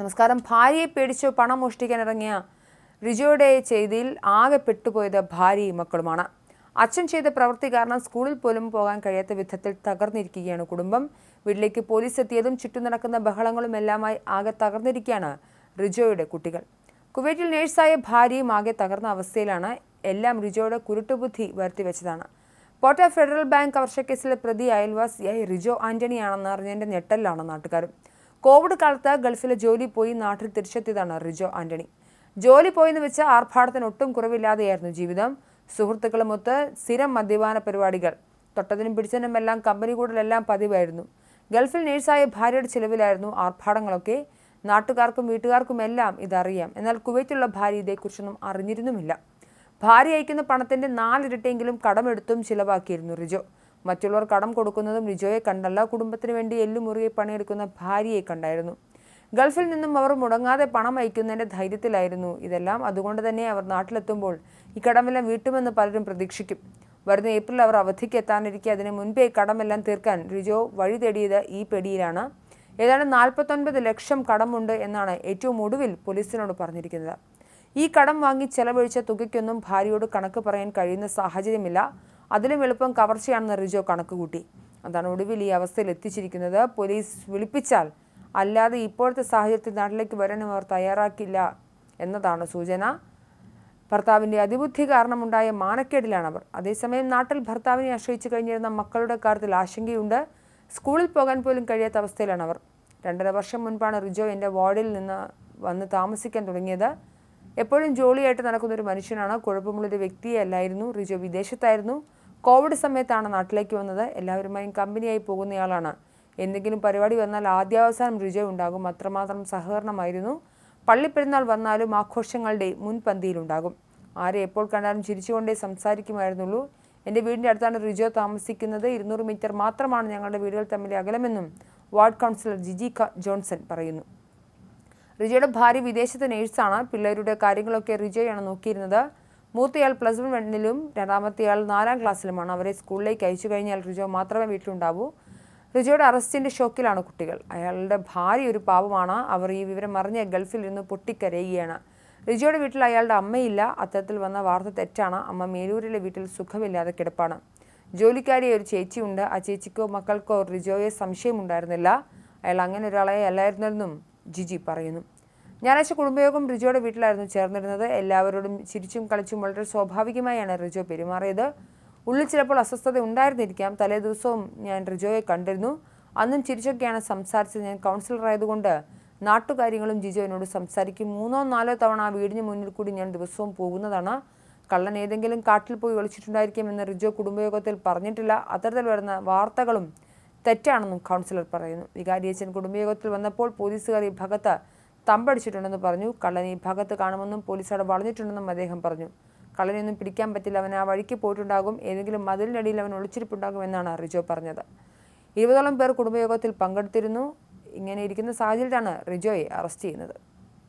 നമസ്കാരം. ഭാര്യയെ പേടിച്ച് പണം മോഷ്ടിക്കാൻ ഇറങ്ങിയ റിജോയുടെ ചെയ്തിയിൽ ആകെ പെട്ടുപോയത് ഭാര്യയും മക്കളുമാണ്. അച്ഛൻ ചെയ്ത പ്രവൃത്തി കാരണം സ്കൂളിൽ പോലും പോകാൻ കഴിയാത്ത വിധത്തിൽ തകർന്നിരിക്കുകയാണ് കുടുംബം. വീട്ടിലേക്ക് പോലീസ് എത്തിയതും ചുറ്റും നടക്കുന്ന ബഹളങ്ങളും എല്ലാമായി ആകെ തകർന്നിരിക്കുകയാണ് റിജോയുടെ കുട്ടികൾ. കുവൈറ്റിൽ നേഴ്സായ ഭാര്യയും ആകെ തകർന്ന അവസ്ഥയിലാണ് എല്ലാം റിജോയുടെ കുരുട്ടുബുദ്ധി വരുത്തിവെച്ചതാണ്. പോട്ട ഫെഡറൽ ബാങ്ക് കവർച്ചക്കേസിലെ പ്രതി അയൽവാസിയായി റിജോ ആന്റണിയാണെന്ന് അറിഞ്ഞതിന്റെ ഞെട്ടലിലാണ് നാട്ടുകാരും. കോവിഡ് കാലത്ത് ഗൾഫിലെ ജോലി പോയി നാട്ടിൽ തിരിച്ചെത്തിയതാണ് റിജോ ആന്റണി. ജോലി പോയെന്ന് വെച്ച് ആർഭാടത്തിന് ഒട്ടും കുറവില്ലാതെയായിരുന്നു ജീവിതം. സുഹൃത്തുക്കളുമൊത്ത് സ്ഥിരം മദ്യപാന പരിപാടികൾ. തൊട്ടതിനും പിടിച്ചതിനുമെല്ലാം കമ്പനി കൂടലെല്ലാം പതിവായിരുന്നു. ഗൾഫിൽ നേഴ്സായ ഭാര്യയുടെ ചിലവിലായിരുന്നു ആർഭാടങ്ങളൊക്കെ. നാട്ടുകാർക്കും എല്ലാം ഇതറിയാം. എന്നാൽ കുവൈറ്റുള്ള ഭാര്യ ഇതേക്കുറിച്ചൊന്നും അറിഞ്ഞിരുന്നുമില്ല. ഭാര്യ അയക്കുന്ന പണത്തിന്റെ നാലിരട്ടിയെങ്കിലും കടമെടുത്തും ചിലവാക്കിയിരുന്നു റിജോ. മറ്റുള്ളവർ കടം കൊടുക്കുന്നതും ലിജോയെ കണ്ടല്ല കുടുംബത്തിന് വേണ്ടി എല്ലുമുറിയെ പണിയെടുക്കുന്ന ഭാര്യയെ കണ്ടായിരുന്നു. ഗൾഫിൽ നിന്നും അവർ മുടങ്ങാതെ പണം അയക്കുന്നതിന്റെ ധൈര്യത്തിലായിരുന്നു. ഇതെല്ലാം അതുകൊണ്ട് തന്നെ അവർ നാട്ടിലെത്തുമ്പോൾ ഈ കടമെല്ലാം വീട്ടുമെന്ന് പലരും പ്രതീക്ഷിക്കും. വരുന്ന ഏപ്രിൽ അവർ അവധിക്ക് എത്താനിരിക്കെ അതിന് മുൻപേ കടമെല്ലാം തീർക്കാൻ റിജോ വഴി തേടിയത് ഈ പെടിയിലാണ്. ഏതാണ്ട് നാൽപ്പത്തൊൻപത് ലക്ഷം കടമുണ്ട് എന്നാണ് ഏറ്റവും ഒടുവിൽ പോലീസിനോട് പറഞ്ഞിരിക്കുന്നത്. ഈ കടം വാങ്ങി ചെലവഴിച്ച തുകയ്ക്കൊന്നും ഭാര്യയോട് കണക്ക് പറയാൻ കഴിയുന്ന സാഹചര്യമില്ല. അതിലും എളുപ്പം കവർച്ചയാണെന്ന് റിജോ കണക്കുകൂട്ടി. അതാണ് ഒടുവിൽ ഈ അവസ്ഥയിൽ എത്തിച്ചിരിക്കുന്നത്. പോലീസ് വിളിപ്പിച്ചാൽ അല്ലാതെ ഇപ്പോഴത്തെ സാഹചര്യത്തിൽ നാട്ടിലേക്ക് വരാനും അവർ തയ്യാറാക്കില്ല എന്നതാണ് സൂചന. ഭർത്താവിന്റെ അതിബുദ്ധി കാരണമുണ്ടായ മാനക്കേടിലാണ് അവർ. അതേസമയം നാട്ടിൽ ഭർത്താവിനെ ആശ്രയിച്ചു കഴിഞ്ഞിരുന്ന മക്കളുടെ കാര്യത്തിൽ ആശങ്കയുണ്ട്. സ്കൂളിൽ പോകാൻ പോലും കഴിയാത്ത അവസ്ഥയിലാണ് അവർ. രണ്ടര വർഷം മുൻപാണ് റിജോ എന്റെ വാർഡിൽ നിന്ന് വന്ന് താമസിക്കാൻ തുടങ്ങിയത്. എപ്പോഴും ജോളിയായിട്ട് നടക്കുന്ന ഒരു മനുഷ്യനാണ്. കുഴപ്പമുള്ളൊരു വ്യക്തിയല്ലായിരുന്നു. റിജോ വിദേശത്തായിരുന്നു. കോവിഡ് സമയത്താണ് നാട്ടിലേക്ക് വന്നത്. എല്ലാവരുമായും കമ്പനിയായി പോകുന്നയാളാണ്. എന്തെങ്കിലും പരിപാടി വന്നാൽ ആദ്യാവസാനം രുചി ഉണ്ടാകും അത്രമാത്രം സഹകരണമായിരുന്നു. പള്ളിപ്പെരുന്നാൾ വന്നാലും ആഘോഷങ്ങളുടെ മുൻപന്തിയിലുണ്ടാകും. ആരെ എപ്പോൾ കണ്ടാലും ചിരിച്ചുകൊണ്ടേ സംസാരിക്കുമായിരുന്നുള്ളൂ. എന്റെ വീടിന്റെ അടുത്താണ് റിജോ താമസിക്കുന്നത്. ഇരുന്നൂറ് മീറ്റർ മാത്രമാണ് ഞങ്ങളുടെ വീടുകൾ തമ്മിലെ അകലമെന്നും വാർഡ് കൗൺസിലർ ജിജി ജോൺസൺ പറയുന്നു. റിജോയുടെ ഭാര്യ വിദേശത്തെ നേഴ്സാണ്. പിള്ളേരുടെ കാര്യങ്ങളൊക്കെ റിജോയാണ് നോക്കിയിരുന്നത്. മൂത്തയാൾ പ്ലസ് വൺ വണ്ണിലും രണ്ടാമത്തെയാൾ നാലാം ക്ലാസ്സിലുമാണ്. അവരെ സ്കൂളിലേക്ക് അയച്ചു കഴിഞ്ഞാൽ റിജോ മാത്രമേ വീട്ടിലുണ്ടാവൂ. റിജോയുടെ അറസ്റ്റിന്റെ ഷോക്കിലാണ് കുട്ടികൾ. അയാളുടെ ഭാര്യ ഒരു പാവമാണ്. അവർ ഈ വിവരം അറിഞ്ഞ ഗൾഫിൽ ഇരുന്ന് പൊട്ടിക്കരയുകയാണ്. റിജോയുടെ വീട്ടിൽ അയാളുടെ അമ്മയില്ല. അത്തരത്തിൽ വന്ന വാർത്ത തെറ്റാണ്. അമ്മ മേലൂരിലെ വീട്ടിൽ സുഖമില്ലാതെ കിടപ്പാണ്. ജോലിക്കാരിയെ ഒരു ചേച്ചിയുണ്ട്. ആ ചേച്ചിക്കോ മക്കൾക്കോ റിജോയെ സംശയമുണ്ടായിരുന്നില്ല. അയാൾ അങ്ങനെ ഒരാളെ അല്ലായിരുന്നെന്നും ജിജി പറയുന്നു. ഞായറാഴ്ച കുടുംബയോഗം റിജോയുടെ വീട്ടിലായിരുന്നു ചേർന്നിരുന്നത്. എല്ലാവരോടും ചിരിച്ചും കളിച്ചും വളരെ സ്വാഭാവികമായാണ് റിജോ പെരുമാറിയത്. ഉള്ളിൽ ചിലപ്പോൾ അസ്വസ്ഥത ഉണ്ടായിരുന്നിരിക്കാം. തലേ ദിവസവും ഞാൻ റിജോയെ കണ്ടിരുന്നു. അന്നും ചിരിച്ചൊക്കെയാണ് സംസാരിച്ചത്. ഞാൻ കൗൺസിലർ ആയതുകൊണ്ട് നാട്ടുകാര്യങ്ങളും ജിജോ എന്നോട് സംസാരിക്കും. മൂന്നോ നാലോ തവണ ആ വീടിന് മുന്നിൽ കൂടി ഞാൻ ദിവസവും പോകുന്നതാണ്. കള്ളൻ ഏതെങ്കിലും കാട്ടിൽ പോയി ഒളിച്ചിട്ടുണ്ടായിരിക്കുമെന്ന് റിജോ കുടുംബയോഗത്തിൽ പറഞ്ഞിട്ടില്ല. അത്തരത്തിൽ വരുന്ന വാർത്തകളും തെറ്റാണെന്നും കൗൺസിലർ പറയുന്നു. വികാരിയച്ചൻ കുടുംബയോഗത്തിൽ വന്നപ്പോൾ പോലീസുകാർ ഈ ഭാഗത്ത് തമ്പടിച്ചിട്ടുണ്ടെന്ന് പറഞ്ഞു. കള്ളൻ ഈ ഭാഗത്ത് കാണുമെന്നും പോലീസ് അവിടെ വളഞ്ഞിട്ടുണ്ടെന്നും അദ്ദേഹം പറഞ്ഞു. കള്ളനെയൊന്നും പിടിക്കാൻ പറ്റില്ല. അവൻ ആ വഴിക്ക് പോയിട്ടുണ്ടാകും. ഏതെങ്കിലും മതിലിനടിയിൽ അവൻ ഒളിച്ചിരിപ്പുണ്ടാകും എന്നാണ് റിജോ പറഞ്ഞത്. ഇരുപതോളം പേർ കുടുംബയോഗത്തിൽ പങ്കെടുത്തിരുന്നു. ഇങ്ങനെ ഇരിക്കുന്ന സാഹചര്യത്തിലാണ് റിജോയെ അറസ്റ്റ് ചെയ്യുന്നത്.